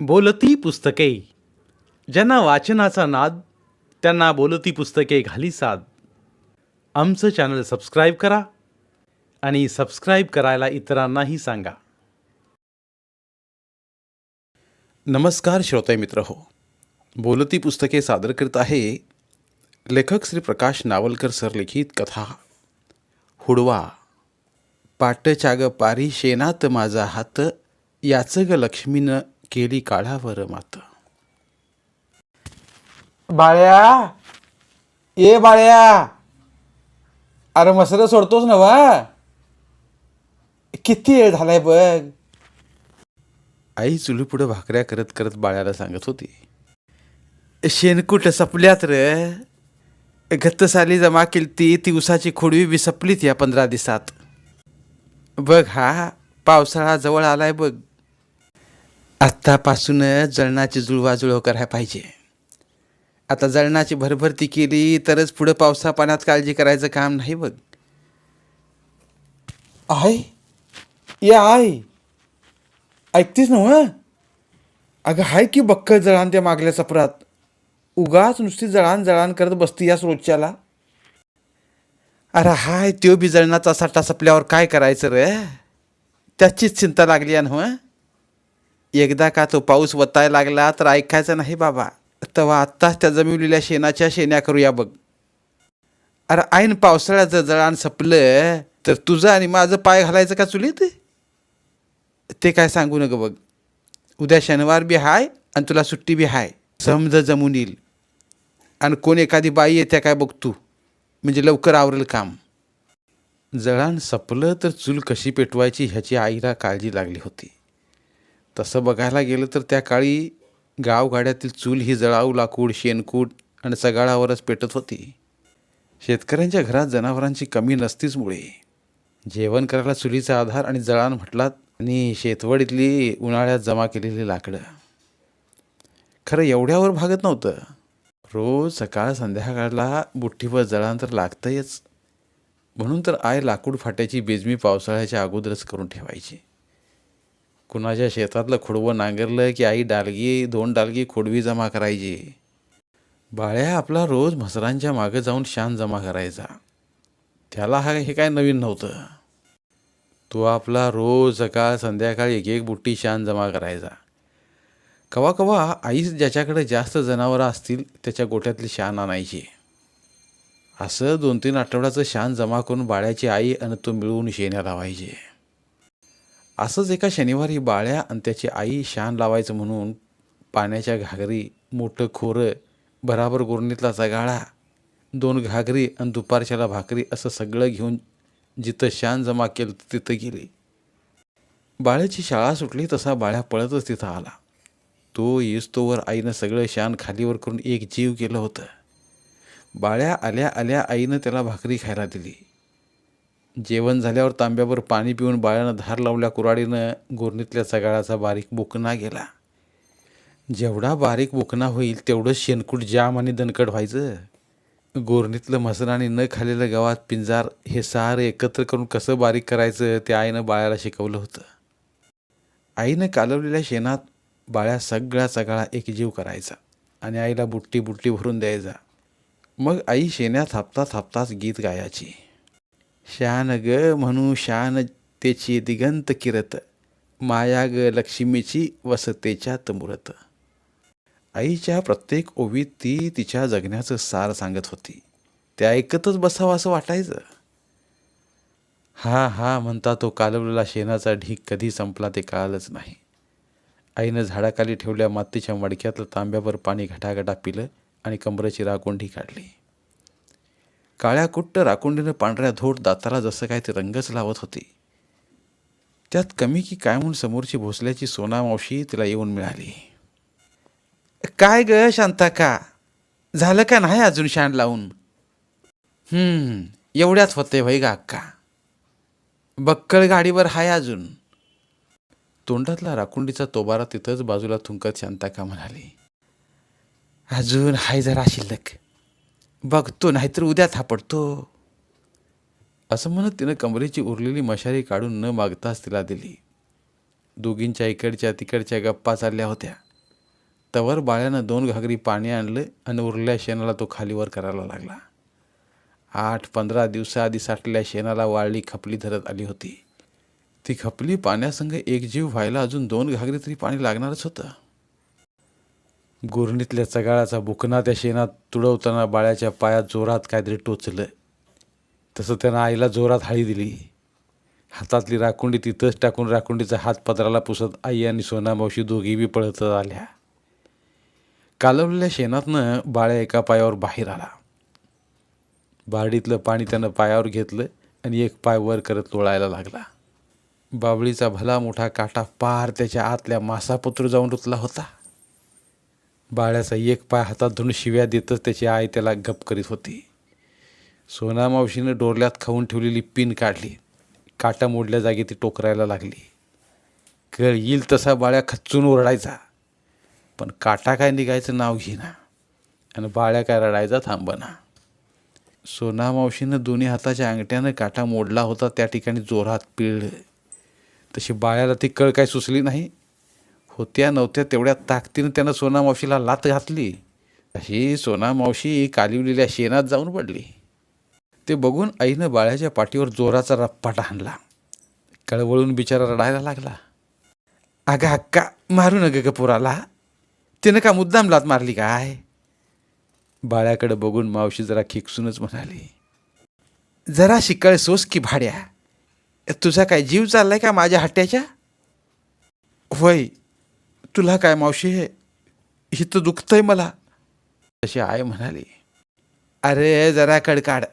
बोलती पुस्तके. ज्यांना वाचनाचा नाद त्यांना बोलती पुस्तके घाली साद. आमचं चॅनल सबस्क्राईब करा आणि सबस्क्राईब करायला इतरांनाही सांगा. नमस्कार श्रोते मित्र हो. बोलती पुस्तके सादर करत आहे लेखक श्री प्रकाश नावलकर सर लिखित कथा. हुडवा पाटच्या ग पारी शेणात माझा हात याचं ग लक्ष्मीनं केली काळावर मात. बाळ्या ये बाळ्या. अरे मसर सोडतोस ना वा? किती वेळ झालाय बघ. आई चुलीपुढं भाकऱ्या करत करत बाळ्याला सांगत होती. शेणकूट सपल्यात रे? गत्त साली जमा केलती ती उसाची खोडवी बी सपलीत या पंधरा दिवसात. बघ हा पावसाळा जवळ आलाय बघ. आत्तापासूनच जळणाची जुळवाजुळव करायला पाहिजे. आता जळणाची भरभरती केली तरच पुढं पावसा पाण्यात काळजी करायचं काम नाही बघ. आय ये आय ऐकतीस ना? अगं हाय की बक्कळ जळान त्या मागल्या सपरात. उगाच नुसती जळान जळान करत बसती या रोजच्याला. अरे हाय त्यो बी जळणाचा साठा सपल्यावर काय करायचं रे? त्याचीच चिंता लागली आहे ना एकदा का तो पाऊस वताय लागला तर ऐकायचं नाही बाबा. तेव्हा आत्ताच त्या जमिवलेल्या शेणाच्या शेण्या करूया बघ. अरे ऐन पावसाळ्याचं जळान सपलं तर तुझं आणि माझं पाय घालायचं का चुलीत? ते काय सांगू नका बघ. उद्या शनिवार बी हाय आणि तुला सुट्टी बी हाय. समज जमून येईल. आणि कोण एखादी बाई येत्या काय बघ तू. म्हणजे लवकर आवरेल काम. जळान सपलं तर चूल कशी पेटवायची ह्याची आईला काळजी लागली होती. तसं बघायला गेलं तर त्या काळी गावगाड्यातील चूल ही जळाऊ लाकूड शेणकूट आणि सगाळावरच पेटत होती. शेतकऱ्यांच्या घरात जनावरांची कमी नसतीचमुळे जेवण करायला चुलीचा आधार आणि जळान म्हटलात आणि शेतवडीतली उन्हाळ्यात जमा केलेली लाकडं. खरं एवढ्यावर भागत नव्हतं. रोज सकाळ संध्याकाळला बुट्टीवर जळान तर लागतंच म्हणून तर आय लाकूड फाट्याची बेजमी पावसाळ्याच्या अगोदरच करून ठेवायची. कुणाच्या शेतातलं खुडवं नांगरलं की आई डालगी दोन डालगी खोडवी जमा करायची. बाळ्या आपला रोज म्हसरांच्या मागं जाऊन शान जमा करायचा. त्याला हा हे काय नवीन नव्हतं. तो आपला रोज सकाळ संध्याकाळ एक एक बुट्टी शान जमा करायचा. कवा कवा आईच ज्याच्याकडे जास्त जनावरं असतील त्याच्या गोठ्यातली शान आणायची. असं दोन तीन आठवड्याचं शान जमा करून बाळ्याची आई आणि तो मिळवून शेण्या लावायचे. असंच एका शनिवारी बाळ्या आणि त्याची आई शान लावायचं म्हणून पाण्याच्या घागरी मोठं खोरं बराबर गुरणीतला जगाळा दोन घागरी आणि दुपारच्याला भाकरी असं सगळं घेऊन जिथं शान जमा केलं तिथं गेली. बाळ्याची शाळा सुटली तसा बाळ्या पळतच तिथं आला. तो येस्तोवर आईनं सगळं शान खालीवर करून एक जीव केलं होतं. बाळ्या आल्या आल्या आईनं त्याला भाकरी खायला दिली. जेवण झाल्यावर तांब्यावर पाणी पिऊन बाळानं धार लावल्या कुराडीनं गोरणीतल्या सगाळाचा बारीक बुकना गेला. जेवढा बारीक बुकना होईल तेवढं शेणकूट जाम आणि दणकट व्हायचं. गोरणीतलं मसन आणि न खाल्लेलं गावात पिंजार हे सार एकत्र करून कसं बारीक करायचं ते आईनं बाळाला शिकवलं होतं. आईनं कालवलेल्या शेणात बाळ्या सगळा सगळा एकजीव करायचा आणि आईला बुट्टी बुट्टी भरून द्यायचा. मग आई शेण्यात थापता थापताच गीत गायाची. शान ग म्हणू शान तेची दिगंत किरत माया ग लक्ष्मीची वसतेच्यात मुरत आईच्या प्रत्येक ओवीत ती तिच्या जगण्याचं सार सांगत होती ते ऐकतच बसावं असं वाटायचं हा हा म्हणता तो कालवलेला शेणाचा ढीक कधी संपला ते कळालंच नाही आईनं झाडाखाली ठेवल्या मातीच्या मडक्यातलं तांब्यावर पाणी घटाघटा पिलं आणि कमरेची राकोंडी काढली काळ्या कुट्ट राकुंडीनं पांढऱ्या धोट दाताला जसं काय ते रंगच लावत होती. त्यात कमी की काय म्हणून समोरची भोसल्याची सोना मावशी तिला येऊन मिळाली. काय ग शांता का झालं का नाही अजून शाण लावून? हम्म एवढ्याच होते भाई गा अक्का. बक्कळ गाडीवर हाय अजून. तोंडातला राकुंडीचा तोबारा तिथंच बाजूला थुंकत शांताका म्हणाली अजून हाय जरा शिल्लक. बघतो नाहीतर उद्या थापडतो. असं म्हणत तिनं कमरेची उरलेली मशारी काढून न मागताच तिला दिली. दोघींच्या इकडच्या तिकडच्या गप्पा चालल्या होत्या. तवर बाळ्यानं दोन घागरी पाणी आणलं आणि उरल्या शेणाला तो खालीवर करायला लागला. आठ पंधरा दिवसाआधी साठलेल्या शेणाला वाळली खपली धरत आली होती. ती खपली पाण्यासंग एकजीव व्हायला अजून दोन घागरी तरी पाणी लागणारच होतं. गुरणीतल्या चगाळाचा बुकना त्या शेणात तुडवताना बाळ्याच्या पायात जोरात काहीतरी टोचलं. तसं त्यानं आईला जोरात हाळी दिली. हातातली राखुंडी तिथंच टाकून राखुंडीचा हात पदराला पुसत आई आणि सोनामावशी दोघी बी पळत आल्या. कालवलेल्या शेणातनं बाळ्या एका पायावर बाहेर आला. बारडीतलं पाणी त्यानं पायावर घेतलं आणि एक पाय वर करत लोळायला लागला. बाबळीचा भला मोठा काटा पार त्याच्या आतल्या मासापत्र जाऊन रुतला होता. बाळ्याचा एक पाय हातात धरून शिव्या देतच त्याची आई त्याला गप करीत होती. सोना मावशीनं डोरल्यात खाऊन ठेवलेली पिन काढली. काटा मोडल्या जागी ती टोकरायला लागली. कळ येईल तसा बाळ्या खच्चून ओरडायचा. पण काटा काय निघायचं नाव घेना आणि बाळ्या काय रडायचा थांबना. सोना मावशीनं दोन्ही हाताच्या अंगठ्यानं काटा मोडला होता त्या ठिकाणी जोरात पिळलं तशी बाळ्याला ती कळ काय सुचली नाही. होत्या नव्हत्या तेवढ्या ताकदीनं त्यानं सोना मावशीला लात घातली. अशी सोना मावशी कालिवलेल्या शेणात जाऊन पडली. ते बघून आईनं बाळ्याच्या पाठीवर जोराचा रप्पाटा आणला. कळवळून बिचारा रडायला लागला. अगं अक्का मारू नग ग पोराला. तिनं का मुद्दाम लात मारली काय? बाळ्याकडे बघून मावशी जरा खिकसूनच म्हणाली जरा शिकळ सोस की भाड्या. तुझा काय जीव चाललाय का माझ्या हट्ट्याच्या? होय तुला काय मावशी? हे इथं दुखतंय मला. तशी आई म्हणाली अरे जरा कडकाड.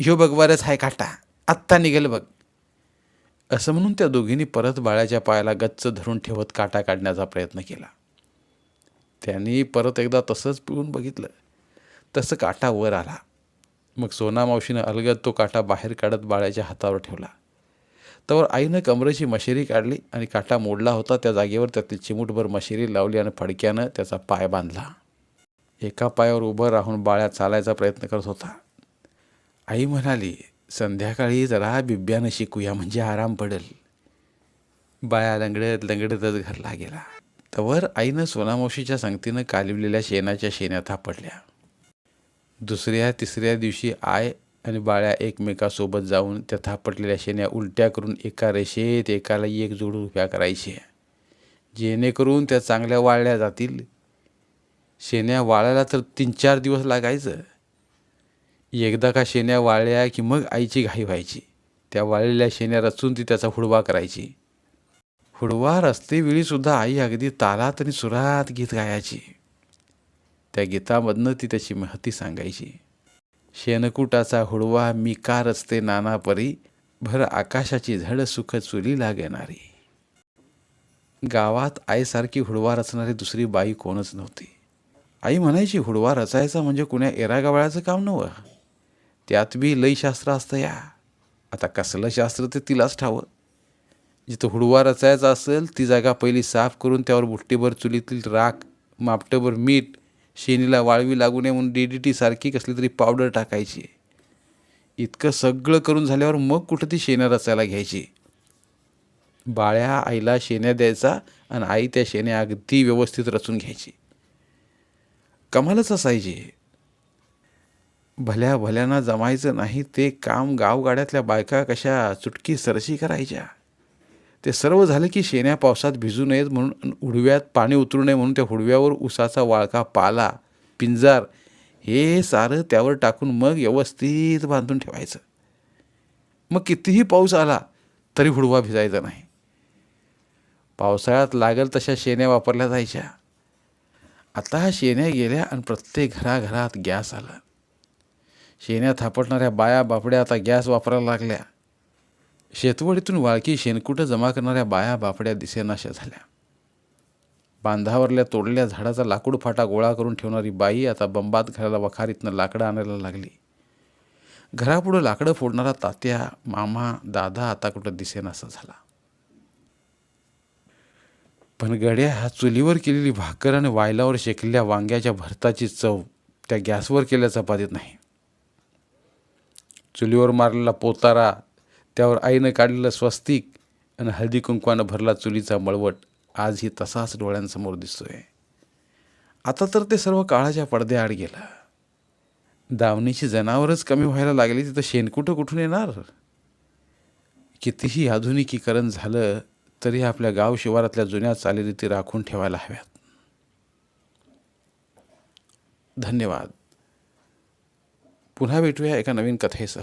ह्यो बघ वरच आहे काटा. आत्ता निघेल बघ. असं म्हणून त्या दोघींनी परत बाळ्याच्या पायाला गच्च धरून ठेवत काटा काढण्याचा प्रयत्न केला. त्यांनी परत एकदा तसंच पिळून बघितलं. तसं काटा वर आला. मग सोना मावशीनं अलगद तो काटा बाहेर काढत बाळ्याच्या हातावर ठेवला. तर आईनं कमरेची मशिरी काढली आणि काटा मोडला होता. त्या जागेवर त्यातली चिमूटभर मशिरी लावली आणि फडक्यानं त्याचा पाय बांधला. एका पायावर उभं राहून बाळ्या चालायचा प्रयत्न करत होता. आई म्हणाली संध्याकाळी जरा बिब्यानं शिकूया म्हणजे आराम पडेल. बाया लंगडत लंगडतच घरला गेला. तवर आईनं सोनामावशीच्या संगतीनं कालिवलेल्या शेणाच्या शेण्या थापडल्या दुसऱ्या तिसऱ्या दिवशी आय आणि बाळ्या एकमेकासोबत जाऊन त्या थापटलेल्या शेण्या उलट्या करून एका रेषेत एकाला एक जोडून उभ्या करायच्या जेणेकरून त्या चांगल्या वाळल्या जातील. शेण्या वाळायला तर तीन चार दिवस लागायचं. एकदा का शेण्या वाळल्या की मग आईची घाई व्हायची. त्या वाळलेल्या शेण्या रचून ती त्याचा हुडवा करायची. हुडवा रस्तेवेळीसुद्धा आई अगदी तालात आणि सुरात गीत गायची. त्या गीतामधनं ती त्याची महती सांगायची. शेणकुटाचा हुडवा मी का रचते नानापरी? भर आकाशाची झड सुख चुली लागणारी गावात आईसारखी हुडवा रचणारी दुसरी बाई कोणच नव्हती. आई म्हणायची हुडवा रचायचा म्हणजे कुण्या एरागावळ्याचं काम नव्हं? त्यात बी लयशास्त्र असतं या. आता कसलं शास्त्र ते तिलाच ठावं. जिथं हुडवा रचायचा असेल ती जागा पहिली साफ करून त्यावर बुट्टीभर चुलीतील राख मापटभर मीठ शेणीला वाळवी लागू नये म्हणून डी डी टी सारखी कसली तरी पावडर टाकायची. इतकं सगळं करून झाल्यावर मग कुठं ती शेण्या रचायला घ्यायची? बाळ्या आईला शेण्या द्यायचा आणि आई त्या शेण्या अगदी व्यवस्थित रचून घ्यायची. कमालच असायची. भल्या भल्याना जमायचं नाही ते काम गावगाड्यातल्या बायका कशा चुटकी सरशी करायच्या? ते सर्व झालं की शेण्या पावसात भिजू नयेत म्हणून उडव्यात पाणी उतरू नये म्हणून त्या हुडव्यावर उसाचा वाळका पाला पिंजार हे सारं त्यावर टाकून मग व्यवस्थित बांधून ठेवायचं. मग कितीही पाऊस आला तरी हुडवा भिजायचा नाही. पावसाळ्यात लागल तशा शेण्या वापरल्या जायच्या. आता शेण्या गेल्या आणि प्रत्येक घराघरात गॅस आला. शेण्या थापटणाऱ्या बाया बापड्या आता गॅस वापरायला लागल्या. शेतवडीतून वाळकी शेणकुटं जमा करणाऱ्या बाया बापड्या दिसेनाशा झाल्या. बांधावरल्या तोडल्या झाडाचा लाकूड फाटा गोळा करून ठेवणारी बाई आता बंबात घराला वखारीतनं लाकडं आणायला लागली. घरापुढं लाकडं फोडणारा तात्या मामा दादा आता कुठं दिसेनासा झाला. पण गड्या ह्या चुलीवर केलेली भाकर आणि वायलावर शेकलेल्या वांग्याच्या भरताची चव त्या गॅसवर केल्या चपातीत नाही. चुलीवर मारलेला पोतारा त्यावर आईनं काढलेलं स्वस्तिक आणि हळदी कुंकवानं भरला चुलीचा मळवट आजही तसाच डोळ्यांसमोर दिसतोय. आता तर ते सर्व काळाच्या पडद्याआड गेलं. दावणीची जनावरच कमी व्हायला लागली तिथं शेणकुटं कुठून येणार? कितीही आधुनिकीकरण झालं तरी आपल्या गाव शिवारातल्या जुन्या चालीरीती राखून ठेवायला हव्यात. धन्यवाद. पुन्हा भेटूया एका नवीन कथेसह.